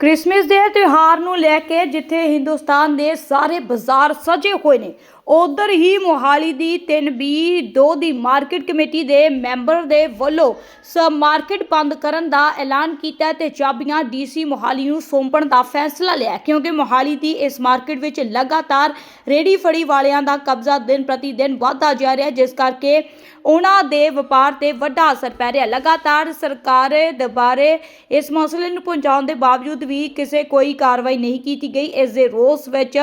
Christmas ਦੇ ਤਿਉਹਾਰ ਨੂੰ ਲੈ ਕੇ ਜਿੱਥੇ ਹਿੰਦੁਸਤਾਨ ਦੇ ਸਾਰੇ ਬਾਜ਼ਾਰ ਸਜੇ ਹੋਏ ਨੇ। ਉਧਰ ਹੀ ਮੋਹਾਲੀ ਦੀ 3B 2 ਦੀ ਮਾਰਕੀਟ ਕਮੇਟੀ ਦੇ ਮੈਂਬਰ ਦੇ ਵੱਲੋਂ ਸ ਮਾਰਕੀਟ ਬੰਦ ਕਰਨ ਦਾ ਐਲਾਨ ਕੀਤਾ ਤੇ ਚਾਬੀਆਂ ਡੀਸੀ ਮੋਹਾਲੀ ਨੂੰ ਸੌਂਪਣ ਦਾ ਫੈਸਲਾ ਲਿਆ ਕਿਉਂਕਿ ਮੋਹਾਲੀ ਦੀ ਇਸ ਮਾਰਕੀਟ ਵਿੱਚ ਲਗਾਤਾਰ ਰੇੜੀ ਫੜੀ ਵਾਲਿਆਂ ਦਾ ਕਬਜ਼ਾ ਦਿਨ ਪ੍ਰਤੀ ਦਿਨ ਵਧਦਾ ਜਾ ਰਿਹਾ ਜਿਸ ਕਰਕੇ ਉਹਨਾਂ ਦੇ ਵਪਾਰ ਤੇ ਵੱਡਾ ਅਸਰ ਪੈ ਰਿਹਾ ਲਗਾਤਾਰ ਸਰਕਾਰ ਦੁਬਾਰੇ ਇਸ ਮਸਲੇ ਨੂੰ ਪਹੁੰਚਾਉਣ ਦੇ ਬਾਵਜੂਦ ਵੀ ਕਿਸੇ ਕੋਈ ਕਾਰਵਾਈ ਨਹੀਂ ਕੀਤੀ ਗਈ। ਇਸ ਦੇ ਰੋਸ ਵਿੱਚ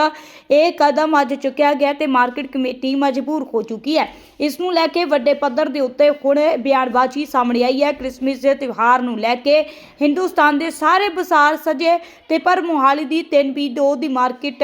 ਇਹ ਕਦਮ ਅੱਜ ਚੁੱਕਿਆ ਗਿਆ ਤੇ ਮਾਰਕੀਟ ਕਮੇਟੀ ਮਜਬੂਰ ਹੋ ਚੁੱਕੀ ਹੈ। ਇਸ ਨੂੰ ਲੈ ਕੇ ਵੱਡੇ ਪੱਧਰ ਦੇ ਉੱਤੇ ਹੁਣ ਬਿਆਨਬਾਜ਼ੀ ਸਾਹਮਣੇ ਆਈ ਹੈ। ਕ੍ਰਿਸਮਸ ਦੇ ਤਿਉਹਾਰ ਨੂੰ ਲੈ ਕੇ ਹਿੰਦੁਸਤਾਨ ਦੇ ਸਾਰੇ ਬਾਜ਼ਾਰ ਸਜੇ ਤੇ ਪਰ ਮੁਹਾਲੀ ਦੀ 3B2 ਦੀ ਮਾਰਕੀਟ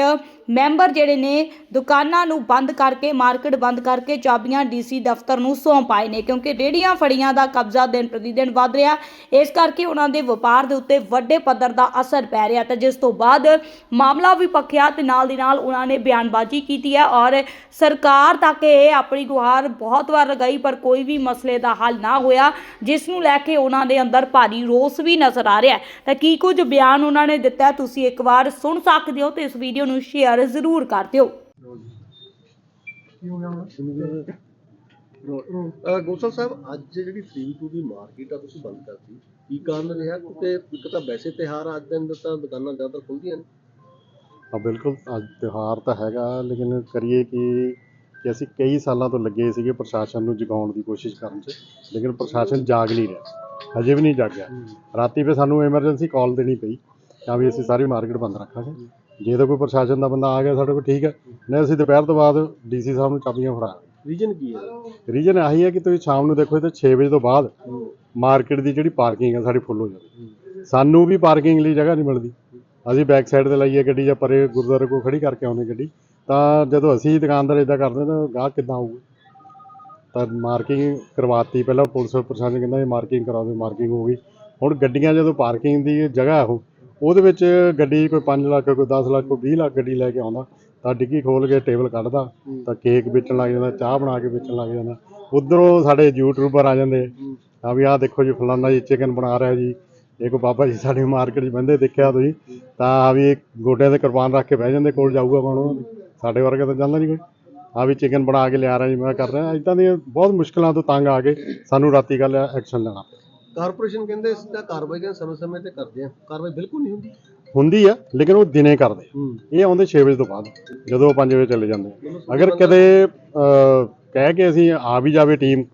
ਮੈਂਬਰ ਜਿਹੜੇ ਨੇ ਦੁਕਾਨਾਂ ਨੂੰ ਬੰਦ ਕਰਕੇ, ਮਾਰਕੀਟ ਬੰਦ ਕਰਕੇ ਚਾਬੀਆਂ ਡੀਸੀ ਦਫ਼ਤਰ ਨੂੰ ਸੌਂਪ ਆਏ ਨੇ, ਕਿਉਂਕਿ ਰੇੜੀਆਂ ਫੜੀਆਂ ਦਾ ਕਬਜ਼ਾ ਦਿਨ ਪ੍ਰਤੀ ਦਿਨ ਵੱਧ ਰਿਹਾ। ਇਸ ਕਰਕੇ ਉਹਨਾਂ ਦੇ ਵਪਾਰ ਦੇ ਉੱਤੇ ਵੱਡੇ ਪੱਧਰ ਦਾ ਅਸਰ ਪੈ ਰਿਹਾ ਤੇ ਜਿਸ ਤੋਂ ਬਾਅਦ ਮਾਮਲਾ ਵੀ ਪੱਖਿਆ ਤੇ ਨਾਲ ਦੀ ਨਾਲ ਉਹਨਾਂ ਨੇ ਬਿਆਨਬਾਜ਼ੀ ਕੀਤੀ ਹੈ ਔਰ ਸਰਕਾਰ ਤੱਕ ਇਹ ਆਪਣੀ ਗੁਹਾਰ ਬਹੁਤ ਵਾਰ ਲਗਾਈ, ਪਰ ਕੋਈ ਵੀ ਮਸਲੇ ਦਾ ਹੱਲ ਨਾ ਹੋਇਆ, ਜਿਸ ਨੂੰ ਲੈ ਕੇ ਉਹਨਾਂ ਦੇ ਅੰਦਰ ਭਾਰੀ ਰੋਸ ਵੀ ਨਜ਼ਰ ਆ ਰਿਹਾ ਤਾਂ ਕੀ ਕੁਝ ਬਿਆਨ ਉਹਨਾਂ ਨੇ ਦਿੱਤਾ ਤੁਸੀਂ ਇੱਕ ਵਾਰ ਸੁਣ ਸਕਦੇ ਹੋ ਤੇ ਇਸ ਵੀਡੀਓ ਨੂੰ ਸ਼ੇਅਰ ਜ਼ਰੂਰ ਕਰ ਦਿਓ। ਗੋਸਲ ਸਾਹਿਬ ਅੱਜ ਜਿਹੜੀ 32 ਦੀ ਮਾਰਕੀਟ ਆ ਤੁਸੀਂ ਬੰਦ ਕਰਤੀ। ਕੀ ਕਾਰਨ ਰਿਹਾ? ਕਿਉਂਕਿ ਇੱਕ ਤਾਂ ਵੈਸੇ ਤਿਹਾਰ ਆ, ਅੱਜ ਦਿਨ ਦਾ ਤਾਂ ਦੁਕਾਨਾਂ ਜ਼ਿਆਦਾ ਖੁੱਲਦੀਆਂ ਨੇ। ਹਾਂ ਬਿਲਕੁਲ। ਅੱਜ ਤਿਉਹਾਰ ਤਾਂ ਹੈਗਾ ਲੇਕਿਨ ਕਰੀਏ ਕਿ ਕਿ ਅਸੀਂ ਕਈ ਸਾਲਾਂ ਤੋਂ ਲੱਗੇ ਸੀਗੇ ਪ੍ਰਸ਼ਾਸਨ ਨੂੰ ਜਗਾਉਣ ਦੀ ਕੋਸ਼ਿਸ਼ ਕਰਨ 'ਚ ਲੇਕਿਨ ਪ੍ਰਸ਼ਾਸਨ ਜਾਗ ਨਹੀਂ ਰਿਹਾ। ਹਜੇ ਵੀ ਨਹੀਂ ਜਾਗਿਆ। ਰਾਤੀ ਫਿਰ ਸਾਨੂੰ ਐਮਰਜੈਂਸੀ ਕਾਲ ਦੇਣੀ ਪਈ ਤਾਂ ਵੀ ਅਸੀਂ ਸਾਰੀ ਮਾਰਕੀਟ ਬੰਦ ਰੱਖਾਂਗੇ। ਜੇ ਤਾਂ ਕੋਈ ਪ੍ਰਸ਼ਾਸਨ ਦਾ ਬੰਦਾ ਆ ਗਿਆ ਸਾਡੇ ਕੋਲ ਠੀਕ ਹੈ। ਨਹੀਂ ਅਸੀਂ ਦੁਪਹਿਰ ਤੋਂ ਬਾਅਦ ਡੀਸੀ ਸਾਹਿਬ ਨੂੰ ਚਾਬੀਆਂ ਫੜਾ ਰੀਜਨ ਕੀ ਹੈ? ਰੀਜਨ ਆਹੀ ਹੈ ਕਿ ਤੁਸੀਂ ਸ਼ਾਮ ਨੂੰ ਦੇਖੋ ਤੇ 6 ਵਜੇ ਤੋਂ ਬਾਅਦ ਮਾਰਕੀਟ ਦੀ ਜਿਹੜੀ ਪਾਰਕਿੰਗ ਹੈ ਸਾਡੀ ਫੁੱਲ ਹੋ ਜਾਂਦੀ। ਸਾਨੂੰ ਵੀ ਪਾਰਕਿੰਗ ਲਈ ਜਗ੍ਹਾ ਨਹੀਂ ਮਿਲਦੀ। ਅਸੀਂ ਬੈਕ ਸਾਈਡ ਤੇ ਲਾਈਏ ਗੱਡੀ ਜਾਂ ਪਰੇ ਗੁਰਦੁਆਰੇ ਕੋਲ ਖੜੀ ਕਰਕੇ ਆਉਂਦੇ ਗੱਡੀ ਤਾਂ ਜਦੋਂ ਅਸੀਂ ਦੁਕਾਨਦਾਰ ਇਦਾਂ ਕਰਦੇ ਤਾਂ ਗਾਹਕ ਕਿੱਦਾਂ ਆਊਗਾ? ਤਾਂ ਮਾਰਕਿੰਗ ਕਰਵਾਤੀ ਪਹਿਲਾਂ ਪੁਲਿਸ ਪ੍ਰਸ਼ਾਸਨ ਕਹਿੰਦਾ ਇਹ ਮਾਰਕਿੰਗ ਕਰਾ ਦਿਓ ਮਾਰਕਿੰਗ ਹੋ ਗਈ। ਹੁਣ ਗੱਡੀਆਂ ਜਦੋਂ ਪਾਰਕਿੰਗ ਦੀ ਜਗ੍ਹਾ ਹੈ ਉਹ ਉਹਦੇ ਵਿੱਚ ਗੱਡੀ ਕੋਈ 5 ਲੱਖ, ਕੋਈ 10 ਲੱਖ, ਕੋਈ 20 ਲੱਖ ਗੱਡੀ ਲੈ ਕੇ ਆਉਂਦਾ। ਤਾਂ ਡਿੱਗੀ ਖੋਲ ਕੇ ਟੇਬਲ ਕੱਢਦਾ, ਤਾਂ ਕੇਕ ਵੇਚਣ ਲੱਗ ਜਾਂਦਾ, ਚਾਹ ਬਣਾ ਕੇ ਵੇਚਣ ਲੱਗ ਜਾਂਦਾ। ਉਧਰੋਂ ਸਾਡੇ ਯੂਟਿਊਬਰ ਆ ਜਾਂਦੇ, ਆ ਵੀ ਆਹ ਦੇਖੋ ਜੀ ਫਲਾਨਾ ਜੀ ਚਿਕਨ ਬਣਾ ਰਿਹਾ ਜੀ। ਇਹ ਕੋ ਬਾਬਾ ਜੀ ਸਾਡੀ ਮਾਰਕੀਟ 'ਚ ਬੰਦੇ ਦੇਖਿਆ ਤੁਸੀਂ, ਤਾਂ ਆ ਵੀ ਗੋਡਿਆਂ ਤੇ ਕੁਰਬਾਨ ਰੱਖ ਕੇ ਬਹਿ ਜਾਂਦੇ, ਕੋਲ ਜਾਊਗਾ ਕੌਣ? ਸਾਡੇ ਵਰਗੇ ਤਾਂ ਜਾਂਦਾ ਨਹੀਂ ਕੋਈ। ਆ ਵੀ ਚਿਕਨ ਬਣਾ ਕੇ ਲਿਆ ਰਿਹਾ ਜੀ, ਮੈਂ ਕਰ ਰਿਹਾ। ਇਦਾਂ ਦੀਆਂ ਬਹੁਤ ਮੁਸ਼ਕਲਾਂ ਤੋਂ ਤੰਗ ਆ ਕੇ ਸਾਨੂੰ ਰਾਤੀ ਕੱਲ ਐਕਸ਼ਨ ਲੈਣਾ ਪਿਆ। ਕਾਰਪੋਰੇਸ਼ਨ ਕਹਿੰਦੇ ਇਸ ਦਾ ਕਾਰਵਾਈ ਕਹਿੰਦੇ ਸਮੇਂ ਸਮੇਂ ਤੇ ਕਰਦੇ ਆ ਕਾਰਵਾਈ ਬਿਲਕੁਲ ਨਹੀਂ ਹੁੰਦੀ ਹੁੰਦੀ ਆ ਲੇਕਿਨ ਉਹ ਦਿਨੇ ਕਰਦੇ। ਇਹ ਆਉਂਦੇ 6 ਵਜੇ ਤੋਂ ਬਾਅਦ ਜਦੋਂ ਉਹ 5 ਵਜੇ ਚਲੇ ਜਾਂਦੇ ਆ। ਅਗਰ ਕਦੇ ਅਹ, ਕਹਿ ਕੇ ਅਸੀਂ ਆ ਵੀ ਜਾਵੇ ਟੀਮ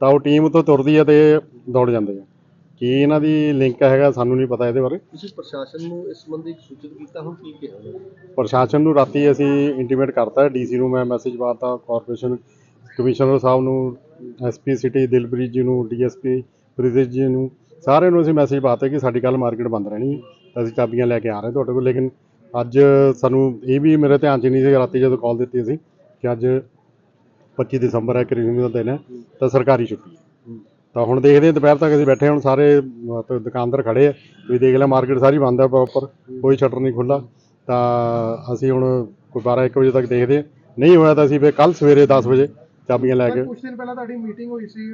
ਤਾਂ ਉਹ ਟੀਮ ਉੱਥੋਂ ਤੁਰਦੀ ਆ ਤੇ ਦੌੜ ਜਾਂਦੇ ਆ ਕੀ ਇਹਨਾਂ ਦੀ ਲਿੰਕ ਹੈਗਾ ਸਾਨੂੰ ਨਹੀਂ ਪਤਾ ਇਹਦੇ ਬਾਰੇ ਤੁਸੀਂ ਪ੍ਰਸ਼ਾਸਨ ਨੂੰ ਇਸ ਸੰਬੰਧੀ ਸੂਚਿਤ ਕੀਤਾ ਹੁਣ ਕੀ ਕਿਹਾ ਉਹਨਾਂ ਨੇ? ਪ੍ਰਸ਼ਾਸਨ ਨੂੰ ਰਾਤੀ ਅਸੀਂ ਇੰਟੀਮੇਟ ਕਰਤਾ ਡੀਸੀ ਨੂੰ ਮੈਂ ਮੈਸੇਜ ਪਾਤਾ ਕਾਰਪੋਰੇਸ਼ਨ ਕਮਿਸ਼ਨਰ ਸਾਹਿਬ ਨੂੰ ਐਸਪੀ ਸਿਟੀ ਦਿਲਪ੍ਰੀਤ ਜੀ ਨੂੰ ਡੀਐਸਪੀ ਪ੍ਰੀਤਿਸ਼ ਜੀ ਨੂੰ ਸਾਰਿਆਂ ਨੂੰ ਅਸੀਂ ਮੈਸੇਜ ਪਾਤਾ ਕਿ ਸਾਡੀ ਕੱਲ ਮਾਰਕੀਟ ਬੰਦ ਰਹਿਣੀ ਹੈ। ਅਸੀਂ ਚਾਬੀਆਂ ਲੈ ਕੇ ਆ ਰਹੇ ਤੁਹਾਡੇ ਕੋਲ। ਲੇਕਿਨ ਅੱਜ ਸਾਨੂੰ ਇਹ ਵੀ ਮੇਰੇ ਧਿਆਨ 'ਚ ਨਹੀਂ ਸੀ ਰਾਤੀ ਜਦੋਂ ਕਾਲ ਦਿੱਤੀ ਸੀ ਕਿ ਅੱਜ 25 ਦਸੰਬਰ ਹੈ ਕ੍ਰਿਸਮਸ ਦਾ ਦਿਨ ਹੈ ਤਾਂ ਸਰਕਾਰੀ ਛੁੱਟੀ ਹੈ। ਤਾਂ ਹੁਣ ਦੇਖਦੇ ਹਾਂ ਦੁਪਹਿਰ ਤੱਕ ਅਸੀਂ ਬੈਠੇ ਹੁਣ ਸਾਰੇ ਦੁਕਾਨਦਾਰ ਖੜੇ ਆ। ਤੁਸੀਂ ਦੇਖ ਲਿਆ ਮਾਰਕੀਟ ਸਾਰੀ ਬੰਦ ਹੈ ਪ੍ਰੋਪਰ ਕੋਈ ਸ਼ਟਰ ਨਹੀਂ ਖੁੱਲਾ ਤਾਂ ਅਸੀਂ ਹੁਣ ਕੋਈ 12 1 ਵਜੇ ਤੱਕ ਦੇਖਦੇ ਨਹੀਂ ਹੋਇਆ ਤਾਂ ਅਸੀਂ ਫਿਰ ਕੱਲ ਸਵੇਰੇ 10 ਵਜੇ ਚਾਬੀਆਂ ਲੈ ਕੇ ਕੁਝ ਦਿਨ ਪਹਿਲਾਂ ਤੁਹਾਡੀ ਮੀਟਿੰਗ ਹੋਈ ਸੀ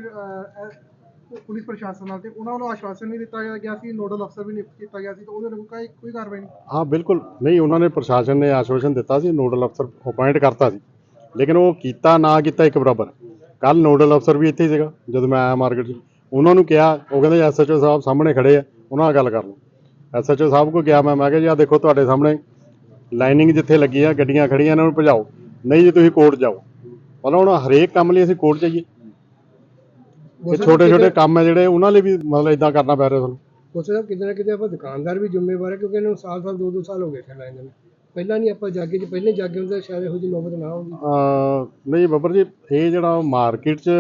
ਪੁਲਿਸ ਪ੍ਰਸ਼ਾਸਨ ਨਾਲ ਤੇ ਉਹਨਾਂ ਵੱਲੋਂ ਆਸ਼ਵਾਸਨ ਵੀ ਦਿੱਤਾ ਗਿਆ ਸੀ ਨੋਡਲ ਅਫਸਰ ਵੀ ਨਿਯੁਕਤ ਕੀਤਾ ਗਿਆ ਸੀ ਤੇ ਉਹਦੇ ਵੱਲੋਂ ਕੋਈ ਕੋਈ ਕਾਰਵਾਈ ਨਹੀਂ। ਹਾਂ, ਬਿਲਕੁਲ। ਨਹੀਂ, ਉਹਨਾਂ ਨੇ ਪ੍ਰਸ਼ਾਸਨ ਨੇ ਆਸ਼ਵਾਸਨ ਦਿੱਤਾ ਸੀ, ਨੋਡਲ ਅਫਸਰ ਅਪਾਇੰਟ ਕਰਤਾ ਸੀ। ਲੇਕਿਨ ਉਹ ਕੀਤਾ ਨਾ ਕੀਤਾ ਇੱਕ ਬਰਾਬਰ। ਕੱਲ ਨੋਡਲ ਅਫਸਰ ਵੀ ਇੱਥੇ ਸੀਗਾ, ਜਦੋਂ ਮੈਂ ਆਇਆ ਮਾਰਕੀਟ 'ਚ। ਉਹਨਾਂ ਨੂੰ ਕਿਹਾ, ਉਹ ਕਹਿੰਦੇ ਐਸਐਚਓ ਸਾਹਿਬ ਸਾਹਮਣੇ ਖੜੇ ਆ, ਉਹਨਾਂ ਨਾਲ ਗੱਲ ਕਰ ਲਓ। ਐਸਐਚਓ ਸਾਹਿਬ ਕੋ ਗਿਆ, ਮੈਂ ਮੈਂ ਕਿਹਾ ਜੀ, ਆਹ ਦੇਖੋ ਤੁਹਾਡੇ ਸਾਹਮਣੇ ਲਾਈਨਿੰਗ ਜਿੱਥੇ ਲੱਗੀ ਆ, ਗੱਡੀਆਂ ਖੜੀਆਂ ਇਹਨਾਂ ਨੂੰ ਭਜਾਓ। ਨਹੀਂ ਜੀ, ਤੁਸੀਂ ਕੋਰਟ ਜਾਓ। ਮਤਲਬ ਹੁਣ ਹਰੇਕ ਕੰਮ ਲਈ ਅਸੀਂ ਕੋਰਟ ਜਾਈਏ। ਇਹ ਛੋਟੇ ਛੋਟੇ ਕੰਮ ਹੈ ਜਿਹੜੇ ਉਹਨਾਂ ਲਈ ਵੀ ਮਤਲਬ ਇਦਾਂ ਕਰਨਾ ਪੈ ਰਿਹਾ ਸਾਨੂੰ ਉਸ ਦਾ ਕਿਤੇ ਨਾ ਕਿਤੇ ਆਪਾਂ ਦੁਕਾਨਦਾਰ ਵੀ ਜ਼ਿੰਮੇਵਾਰ ਹੈ ਕਿਉਂਕਿ ਇਹਨਾਂ ਨੂੰ ਸਾਲ ਸਾਲ ਦੋ ਦੋ ਸਾਲ ਹੋ ਗਏ ਇੱਥੇ ਲਾਈਨ ਦੇ ਪਹਿਲਾਂ ਨਹੀਂ ਆਪਾਂ ਜਾਗੇ ਜੇ ਪਹਿਲੇ ਜਾਗੇ ਹੁੰਦੇ ਸ਼ਾਇਦ ਇਹੋ ਜਿਹੀ ਨੌਬਤ ਨਾ ਆਉਂਦੀ। ਅਹ ਨਹੀਂ ਬੱਬਰ ਜੀ ਇਹ ਜਿਹੜਾ ਮਾਰਕੀਟ 'ਚ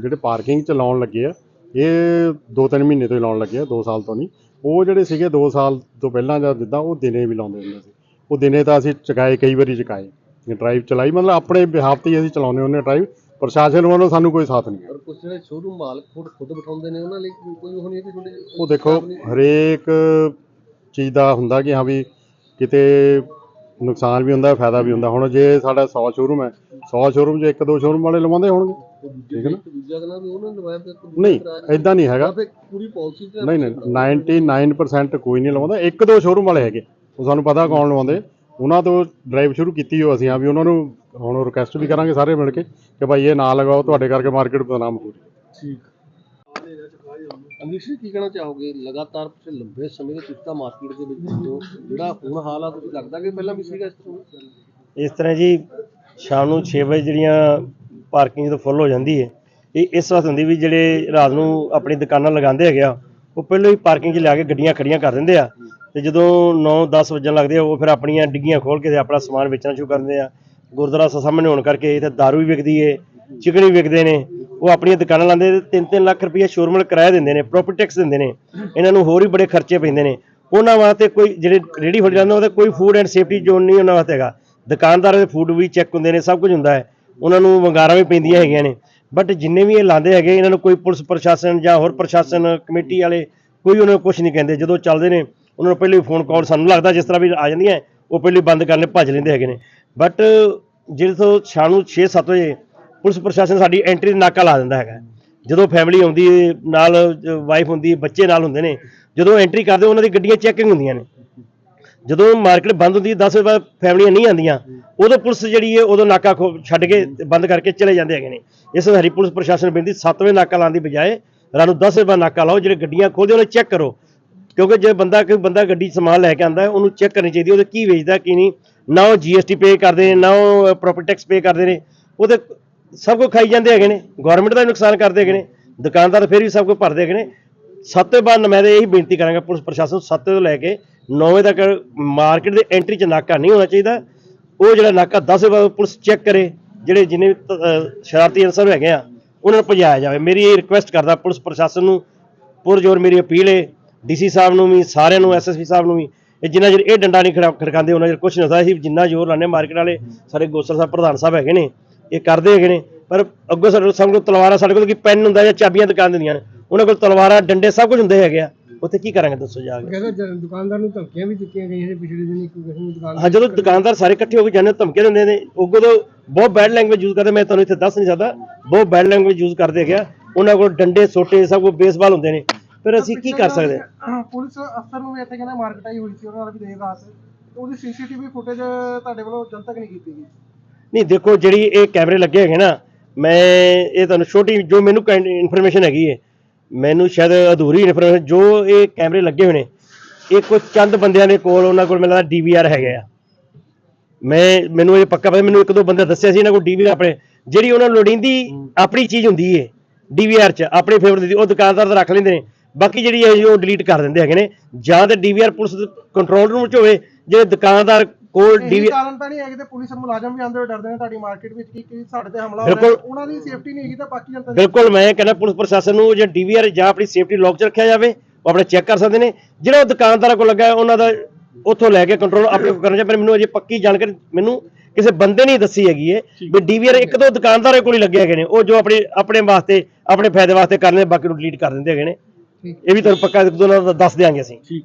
ਜਿਹੜੇ ਪਾਰਕਿੰਗ 'ਚ ਲਾਉਣ ਲੱਗੇ ਆ ਇਹ 2-3 ਮਹੀਨੇ ਤੋਂ ਹੀ ਲਾਉਣ ਲੱਗੇ ਆ 2 ਸਾਲ ਤੋਂ ਨਹੀਂ। ਉਹ ਜਿਹੜੇ ਸੀਗੇ 2 ਸਾਲ ਤੋਂ ਪਹਿਲਾਂ ਜਾਂ ਜਿੱਦਾਂ ਉਹ ਦਿਨੇ ਵੀ ਲਾਉਂਦੇ ਹੁੰਦੇ ਸੀ। ਉਹ ਦਿਨੇ ਤਾਂ ਅਸੀਂ ਚੁਕਾਏ ਕਈ ਵਾਰੀ ਚੁਕਾਏ। ਡਰਾਈਵ ਚਲਾਈ ਮਤਲਬ ਆਪਣੇ ਬਿਹਾਫ ਤੇ ਹੀ ਅਸੀਂ ਚਲਾਉਂਦੇ ਹੁੰਦੇ ਡਰਾਈਵ ਪ੍ਰਸ਼ਾਸਨ ਵੱਲੋਂ ਸਾਨੂੰ ਕੋਈ ਸਾਥ ਨਹੀਂ ਹੈ। ਪਰ ਕੁਝ ਜਿਹੜੇ ਸ਼ੋਰੂਮ ਮਾਲਕ ਖੁਦ ਖੁਦ ਬਿਠਾਉਂਦੇ ਨੇ ਉਹਨਾਂ ਲਈ ਕੋਈ- ਕੋਈ ਉਹ ਨਹੀਂ ਹੈ ਕਿ ਤੁਹਾਡੇ ਉਹ ਦੇਖੋ ਹਰੇਕ ਚੀਜ਼ ਦਾ ਹੁੰਦਾ ਕਿ ਹਾਂ ਵੀ ਕਿਤੇ ਨੁਕਸਾਨ ਵੀ ਹੁੰਦਾ ਫਾਇਦਾ ਵੀ ਹੁੰਦਾ। ਹੁਣ ਜੇ ਸਾਡਾ 100 ਸ਼ੋਰੂਮ ਹੈ 100 ਸ਼ੋਰੂਮ 'ਚ ਇੱਕ ਦੋ ਸ਼ੋਰੂਮ ਵਾਲੇ ਲਵਾਉਂਦੇ ਹੋਣਗੇ। ਦੂਜੇ ਇੱਕ ਦੂਜਾ ਕਹਿੰਦਾ ਵੀ ਉਹਨਾਂ ਨੇ ਲਵਾਇਆ ਨਹੀਂ ਕਰਾਇਆ। ਇਦਾਂ ਨਹੀਂ ਹੈਗਾ। ਫਿਰ ਪੂਰੀ ਪਾਲਿਸੀ ਤੇ ਨਹੀਂ ਨਹੀਂ 99% ਕੋਈ ਨਹੀਂ ਲਵਾਉਂਦਾ। ਇੱਕ ਦੋ ਸ਼ੋਰੂਮ ਵਾਲੇ ਹੈਗੇ। ਉਹ ਸਾਨੂੰ ਪਤਾ ਕੌਣ ਲਵਾਉਂਦੇ। ਉਹਨਾਂ ਤੋਂ ਡਰਾਈਵ ਸ਼ੁਰੂ ਕੀਤੀ ਹੋ ਅਸੀਂ ਆ ਵੀ ਉਹਨਾਂ ਨੂੰ ਹੁਣ ਰਿਕੁਐਸਟ ਵੀ ਕਰਾਂਗੇ ਸਾਰੇ ਮਿਲ ਕੇ ਕਿ ਭਾਈ ਇਹ ਨਾ ਲਗਾਓ ਤੁਹਾਡੇ ਕਰਕੇ ਮਾਰਕੀਟ ਬਦਨਾਮ ਹੋ ਰਹੀ। ਠੀਕ। ਅਮਰੀਸ਼ ਜੀ ਕੀ ਕਹਿਣਾ ਚਾਹੋਗੇ? ਲਗਾਤਾਰ ਪਿਛਲੇ ਲੰਬੇ ਸਮੇਂ ਦੇ ਚਿੱਤਾ ਮਾਰਕੀਟ ਦੇ ਵਿੱਚ ਜੋ ਜਿਹੜਾ ਹੁਣ ਹਾਲ ਆ ਤੁਸੀਂ ਲੱਗਦਾ ਕਿ ਪਹਿਲਾਂ ਵੀ ਸੀਗਾ ਇਸ ਤਰ੍ਹਾਂ? ਇਸ ਤਰ੍ਹਾਂ ਜੀ ਸ਼ਾਮ ਨੂੰ 6 ਵਜੇ ਜਿਹੜੀਆਂ ਪਾਰਕਿੰਗ ਜਦੋਂ ਫੁੱਲ ਹੋ ਜਾਂਦੀ ਹੈ ਇਹ ਇਸ ਵਾਸਤੇ ਹੁੰਦੀ ਵੀ ਜਿਹੜੇ ਰਾਤ ਨੂੰ ਆਪਣੀ ਦੁਕਾਨਾਂ ਲਗਾਉਂਦੇ ਹੈਗੇ ਆ ਉਹ ਪਹਿਲਾਂ ਹੀ ਪਾਰਕਿੰਗ 'ਚ ਲਿਆ ਕੇ ਗੱਡੀਆਂ ਖੜੀਆਂ ਕਰ ਦਿੰਦੇ ਆ। ਤੇ ਜਦੋਂ 9-10 ਵਜਣ ਲੱਗਦੇ ਆ ਉਹ ਫਿਰ ਆਪਣੀਆਂ ਡਿੱਗੀਆਂ ਖੋਲ ਕੇ ਤੇ ਆਪਣਾ ਸਮਾਨ ਵੇਚਣਾ ਸ਼ੁਰੂ ਕਰ ਦਿੰਦੇ ਆ। ਗੁਰਦੁਆਰਾ ਸਾਹਮਣੇ ਹੋਣ ਕਰਕੇ ਇੱਥੇ ਦਾਰੂ ਵੀ ਵਿਕਦੀ ਏ ਚਿਕਨ ਵੀ ਵਿਕਦੇ ਨੇ। ਉਹ ਆਪਣੀਆਂ ਦੁਕਾਨਾਂ ਲਾਉਂਦੇ ਤੇ 3-3 ਲੱਖ ਰੁਪਏ ਸ਼ੋਰਮਲ ਕਿਰਾਇਆ ਦਿੰਦੇ ਨੇ ਪ੍ਰੋਪਰਟੀ ਟੈਕਸ ਦਿੰਦੇ ਨੇ। ਇਹਨਾਂ ਨੂੰ ਹੋਰ ਹੀ ਬੜੇ ਖਰਚੇ ਪੈਂਦੇ ਨੇ। ਉਹਨਾਂ ਵਾਸਤੇ ਕੋਈ ਜਿਹੜੇ ਰੇੜੀ ਫੜ ਜਾਂਦੇ ਉਹਦੇ ਕੋਈ ਫੂਡ ਐਂਡ ਸੇਫਟੀ ਜ਼ੋਨ ਨਹੀਂ ਉਹਨਾਂ ਵਾਸਤੇ ਹੈਗਾ। ਦੁਕਾਨਦਾਰਾਂ ਦੇ ਫੂਡ ਵੀ ਚੈੱਕ ਹੁੰਦੇ ਨੇ, ਸਭ ਕੁਝ ਹੁੰਦਾ ਹੈ। ਉਹਨਾਂ ਨੂੰ ਵੰਗਾਰਾਂ ਵੀ ਪੈਂਦੀਆਂ ਹੈਗੀਆਂ ਨੇ। ਬਟ ਜਿੰਨੇ ਵੀ ਇਹ ਲਾਉਂਦੇ ਹੈਗੇ, ਇਹਨਾਂ ਨੂੰ ਕੋਈ ਪੁਲਿਸ ਪ੍ਰਸ਼ਾਸਨ ਜਾਂ ਹੋਰ ਪ੍ਰਸ਼ਾਸਨ, ਕਮੇਟੀ ਵਾਲੇ ਕੋਈ ਉਹਨਾਂ ਨੂੰ ਕੁਝ ਨਹੀਂ ਕਹਿੰਦੇ। ਜਦੋਂ ਚੱਲਦੇ ਨੇ, ਉਹਨਾਂ ਨੂੰ ਪਹਿਲੇ ਫੋਨ ਕਾਲ ਸਾਨੂੰ ਲੱਗਦਾ ਜਿਸ ਤਰ੍ਹਾਂ ਵੀ ਆ ਜਾਂਦੀਆਂ, ਉਹ ਪਹਿਲੇ ਬੰਦ ਕਰਨ ਲਈ ਭੱਜ ਲੈਂਦੇ ਹੈਗੇ ਨੇ। ਬਟ ਜਿਹੜੇ ਤੋਂ ਸ਼ਾਮ ਨੂੰ 6-7 ਵਜੇ ਪੁਲਿਸ ਪ੍ਰਸ਼ਾਸਨ ਸਾਡੀ ਐਂਟਰੀ ਨਾਕਾ ਲਾ ਦਿੰਦਾ ਹੈਗਾ। ਜਦੋਂ ਫੈਮਿਲੀ ਆਉਂਦੀ ਨਾਲ ਵਾਈਫ ਹੁੰਦੀ ਬੱਚੇ ਨਾਲ ਹੁੰਦੇ ਨੇ, ਜਦੋਂ ਐਂਟਰੀ ਕਰਦੇ ਉਹਨਾਂ ਦੀ ਗੱਡੀਆਂ ਚੈਕਿੰਗ ਹੁੰਦੀਆਂ ਨੇ। ਜਦੋਂ ਮਾਰਕੀਟ ਬੰਦ ਹੁੰਦੀ ਹੈ 10 ਵਜੇ ਬਾਅਦ ਫੈਮਲੀਆਂ ਨਹੀਂ ਆਉਂਦੀਆਂ, ਉਦੋਂ ਪੁਲਿਸ ਜਿਹੜੀ ਹੈ ਉਦੋਂ ਨਾਕਾ ਖੋ- ਛੱਡ ਕੇ ਬੰਦ ਕਰਕੇ ਚਲੇ ਜਾਂਦੇ ਹੈਗੇ ਨੇ। ਇਸ ਹਰੀ ਪੁਲਿਸ ਪ੍ਰਸ਼ਾਸਨ ਨੂੰ ਬੇਨਤੀ 7 ਵਜੇ ਨਾਕਾ ਲਾਉਣ ਦੀ ਬਜਾਏ, ਰਾਤ ਨੂੰ 10 ਵਜੇ ਬਾਅਦ ਨਾਕਾ ਲਾਓ, ਜਿਹੜੇ ਗੱਡੀਆਂ ਖੋਲਦੇ ਉਹਨੇ ਚੈੱਕ ਕਰੋ। ਕਿਉਂਕਿ ਜੇ ਬੰਦਾ ਕੋਈ ਬੰਦਾ ਗੱਡੀ 'ਚ ਸਮਾਨ ਲੈ ਕੇ ਆਂਦਾ, ਉਹਨੂੰ ਚੈੱਕ ਕਰਨੀ ਚਾਹੀਦੀ ਉਹਦੇ ਕੀ ਵੇਚਦਾ, ਕੀ ਨਹੀਂ। ਨਾ ਉਹ GST ਪੇ ਕਰਦੇ ਨੇ, ਨਾ ਉਹ ਪ੍ਰੋਪਰਟੀ ਟੈਕਸ ਪੇ ਕਰਦੇ ਨੇ। ਉਹਦੇ ਸਭ ਕੁਝ ਖਾਈ ਜਾਂਦੇ ਹੈਗੇ ਨੇ ਗਵਰਨਮੈਂਟ ਦਾ ਵੀ ਨੁਕਸਾਨ ਕਰਦੇ ਹੈਗੇ ਨੇ, ਦੁਕਾਨਦਾਰ ਫਿਰ ਵੀ ਸਭ ਕੁਝ ਭਰਦੇ ਹੈਗੇ ਨੇ। ਸੱਤ ਤੋਂ ਬਾਅਦ ਮੈਂ ਤਾਂ ਇਹੀ ਬੇਨਤੀ ਕਰਾਂਗਾ, ਪੁਲਿਸ ਪ੍ਰਸ਼ਾਸਨ ਨੂੰ ਸੱਤ ਤੋਂ ਲੈ ਕੇ 9 ਵਜੇ ਤੱਕ ਮਾਰਕੀਟ ਦੇ ਐਂਟਰੀ 'ਚ ਨਾਕਾ ਨਹੀਂ ਹੋਣਾ ਚਾਹੀਦਾ। ਉਹ ਜਿਹੜਾ ਨਾਕਾ 10 ਵਜੇ ਬਾਅਦ ਪੁਲਿਸ ਚੈੱਕ ਕਰੇ, ਜਿਹੜੇ ਜਿੰਨੇ ਵੀ ਸ਼ਰਾਰਤੀ ਅਨਸਰ ਹੈਗੇ ਆ, ਉਹਨਾਂ ਨੂੰ ਭਜਾਇਆ ਜਾਵੇ। ਮੇਰੀ ਇਹ ਰਿਕੁਐਸਟ ਕਰਦਾ ਪੁਲਿਸ ਪ੍ਰਸ਼ਾਸਨ ਨੂੰ, ਪੁਰਜੋਰ ਮੇਰੀ ਅਪੀਲ ਹੈ ਡੀਸੀ ਸਾਹਿਬ ਨੂੰ ਵੀ ਸਾਰਿਆਂ ਨੂੰ ਐਸਐਸਪੀ ਸਾਹਿਬ ਨੂੰ ਵੀ। ਇਹ ਜਿੰਨਾ ਚਿਰ ਇਹ ਡੰਡਾ ਨਹੀਂ ਖੜਾ ਖੜਕਾਉਂਦੇ ਉਹਨਾਂ ਚਿਰ ਕੁਝ ਨਹੀਂ ਹੁੰਦਾ। ਸੀ ਜਿੰਨਾ ਜ਼ੋਰ ਲਾਣੇ ਮਾਰਕੀਟ ਵਾਲੇ ਸਾਡੇ ਗੋਸਰ ਸਾਹਿਬ ਪ੍ਰਧਾਨ ਸਾਹਿਬ ਹੈਗੇ ਨੇ ਇਹ ਕਰਦੇ ਹੈਗੇ ਨੇ। ਪਰ ਅੱਗੋਂ ਸਾਡੇ ਕੋਲ ਤਲਵਾਰਾਂ ਸਾਡੇ ਕੋਲ ਕੀ ਪੈਨ ਹੁੰਦਾ ਜਾਂ ਚਾਬੀਆਂ ਦੁਕਾਨ ਦਿੰਦੀਆਂ ਨੇ ਉਹਨਾਂ ਕੋਲ ਤਲਵਾਰਾਂ ਡੰਡੇ ਸਭ ਕੁਝ ਹੁੰਦੇ ਹੈਗੇ ਆ। ਉੱਥੇ ਕੀ ਕਰਾਂਗੇ ਦੱਸੋ ਜਾ ਕੇ? ਕਹਿੰਦੇ ਦੁਕਾਨਦਾਰ ਨੂੰ ਧਮਕੀਆਂ ਵੀ ਦਿੱਤੀਆਂ ਗਈਆਂ ਨੇ ਪਿਛਲੇ ਦਿਨ ਇੱਕ ਕਿਸੇ ਨੂੰ ਦੁਕਾਨ ਹਾਂ ਜਦੋਂ ਦੁਕਾਨਦਾਰ ਸਾਰੇ ਇਕੱਠੇ ਹੋ ਕੇ ਜਾਂਦੇ ਧਮਕੀਆਂ ਦਿੰਦੇ ਨੇ ਤੋਂ ਬਹੁਤ ਬੈਡ ਲੈਂਗੁਏਜ ਯੂਜ਼ ਕਰਦੇ ਮੈਂ ਤੁਹਾਨੂੰ ਇੱਥੇ ਦੱਸ ਨਹੀਂ ਸਕਦਾ। ਬਹੁਤ ਬੈਡ ਲੈਂਗੁਏਜ ਯੂਜ਼ ਕਰਦੇ ਗਿਆ ਉਹਨਾਂ ਕੋਲ ਡੰਡੇ ਸੋਟੇ ਸਭ ਕੁਝ ਬੇਸਬਾਲ ਹੁੰਦੇ ਨੇ। ਫਿਰ ਅਸੀਂ ਕੀ ਕਰ ਸਕਦੇ? ਹਾਂ? ਪੁਲਿਸ ਅਫਸਰ ਨੂੰ ਵੀ ਇੱਥੇ ਕਹਿੰਦੇ ਮਾਰਕੀਟ ਆਈ ਹੋਈ ਸੀ ਉਹਨਾਂ ਨਾਲ ਵੀ ਦੇਖ ਰਾਤ। ਉਹਦੀ ਸੀਸੀਟੀਵੀ ਫੁਟੇਜ ਤੁਹਾਡੇ ਵੱਲੋਂ ਜਨਤਕ ਨਹੀਂ ਕੀਤੀ ਗਈ। ਨਹੀਂ ਦੇਖੋ ਜਿਹੜੀ ਇਹ ਕੈਮਰੇ ਲੱਗੇ ਹੈਗੇ ਨਾ ਮੈਂ ਇਹ ਤੁਹਾਨੂੰ ਛੋਟੀ ਜੋ ਮੈਨੂੰ ਇਨਫੋਰਮੇਸ਼ਨ ਹੈਗੀ ਹੈ ਮੈਨੂੰ ਸ਼ਾਇਦ ਅਧੂਰੀ ਇਨਫੋਰਮੇਸ਼ਨ ਜੋ ਇਹ ਕੈਮਰੇ ਲੱਗੇ ਹੋਏ ਨੇ ਇਹ ਕੁਝ ਚੰਦ ਬੰਦਿਆਂ ਦੇ ਕੋਲ ਉਹਨਾਂ ਕੋਲ ਮੈਨੂੰ ਲੱਗਦਾ ਡੀਵੀਆਰ ਹੈਗੇ ਆ। ਮੈਂ ਮੈਨੂੰ ਇਹ ਪੱਕਾ ਪਤਾ ਮੈਨੂੰ ਇੱਕ ਦੋ ਬੰਦੇ ਦੱਸਿਆ ਸੀ ਇਹਨਾਂ ਕੋਲ ਡੀਵੀਆਰ ਆਪਣੇ ਜਿਹੜੀ ਉਹਨਾਂ ਨੂੰ ਲੋੜੀਂਦੀ ਆਪਣੀ ਚੀਜ਼ ਹੁੰਦੀ ਏ ਡੀਵੀਆਰ ਚ ਆਪਣੇ ਫੇਵਰ ਦੀ ਉਹ ਦੁਕਾਨਦਾਰ ਤਾਂ ਰੱਖ ਲੈਂਦੇ ਨੇ। ਬਾਕੀ ਜਿਹੜੀ ਹੈ ਜੀ ਉਹ ਡਿਲੀਟ ਕਰ ਦਿੰਦੇ ਹੈਗੇ ਨੇ। ਜਾਂ ਤੇ ਡੀਵੀਆਰ ਪੁਲਿਸ ਕੰਟਰੋਲ ਰੂਮ ਚ ਹੋਵੇ ਜਿਹੜੇ ਦੁਕਾਨਦਾਰ ਕੋਲ ਇਹ ਡੀਵੀਆਰ ਕਾਰਨ ਤਾਂ ਨਹੀਂ ਹੈ ਕਿ ਤੇ ਪੁਲਿਸ ਮੁਲਾਜ਼ਮ ਵੀ ਆਂਦੇ ਹੋਏ ਡਰਦੇ ਨੇ ਤੁਹਾਡੀ ਮਾਰਕੀਟ ਵਿੱਚ ਕਿ ਕਿ ਸਾਡੇ ਤੇ ਹਮਲਾ ਹੋ ਰਿਹਾ। ਬਿਲਕੁਲ। ਉਹਨਾਂ ਦੀ ਸੇਫਟੀ ਨਹੀਂ ਹੈਗੀ ਤਾਂ ਬਾਕੀ ਜਨਤਾ ਦੀ ਬਿਲਕੁਲ ਮੈਂ ਕਹਿੰਦਾ ਪੁਲਿਸ ਪ੍ਰਸ਼ਾਸਨ ਨੂੰ ਜੇ ਡੀਵੀਆਰ ਜਾਂ ਆਪਣੀ ਸੇਫਟੀ ਲੌਕ 'ਚ ਰੱਖਿਆ ਜਾਵੇ ਉਹ ਆਪਣੇ ਚੈੱਕ ਕਰ ਸਕਦੇ ਨੇ। ਜਿਹੜਾ ਉਹ ਦੁਕਾਨਦਾਰਾਂ ਕੋਲ ਲੱਗਾ ਹੈ, ਉਹਨਾਂ ਦਾ ਉੱਥੋਂ ਲੈ ਕੇ ਕੰਟਰੋਲ ਆਪਣੇ ਕੋਲ ਕਰਨਾ ਚਾਹੀਦਾ। ਪਰ ਮੈਨੂੰ ਅਜੇ ਪੱਕੀ ਜਾਣਕਾਰੀ ਮੈਨੂੰ ਕਿਸੇ ਬੰਦੇ ਨੇ ਦੱਸੀ ਹੈਗੀ ਹੈ ਵੀ ਡੀਵੀਆਰ ਇੱਕ ਦੋ ਦੁਕਾਨਦਾਰਾਂ ਕੋਲ ਹੀ ਲੱਗੇ ਹੈਗੇ ਨੇ। ਉਹ ਜੋ ਆਪਣੇ ਆਪਣੇ ਵਾਸਤੇ ਆਪਣੇ ਫਾਇਦੇ ਵਾਸਤੇ ਕਰਨੇ ਬਾਕੀ ਨੂੰ ਡਿਲੀਟ ਕਰ ਦਿੰਦੇ ਹੈਗੇ ਨੇ। ਇਹ ਵੀ ਤੁਹਾਨੂੰ ਪੱਕਾ ਇੱਕ ਦੋ ਨਾਲ ਦੱਸ ਦਿਆਂਗੇ ਅਸੀਂ। ਠੀਕ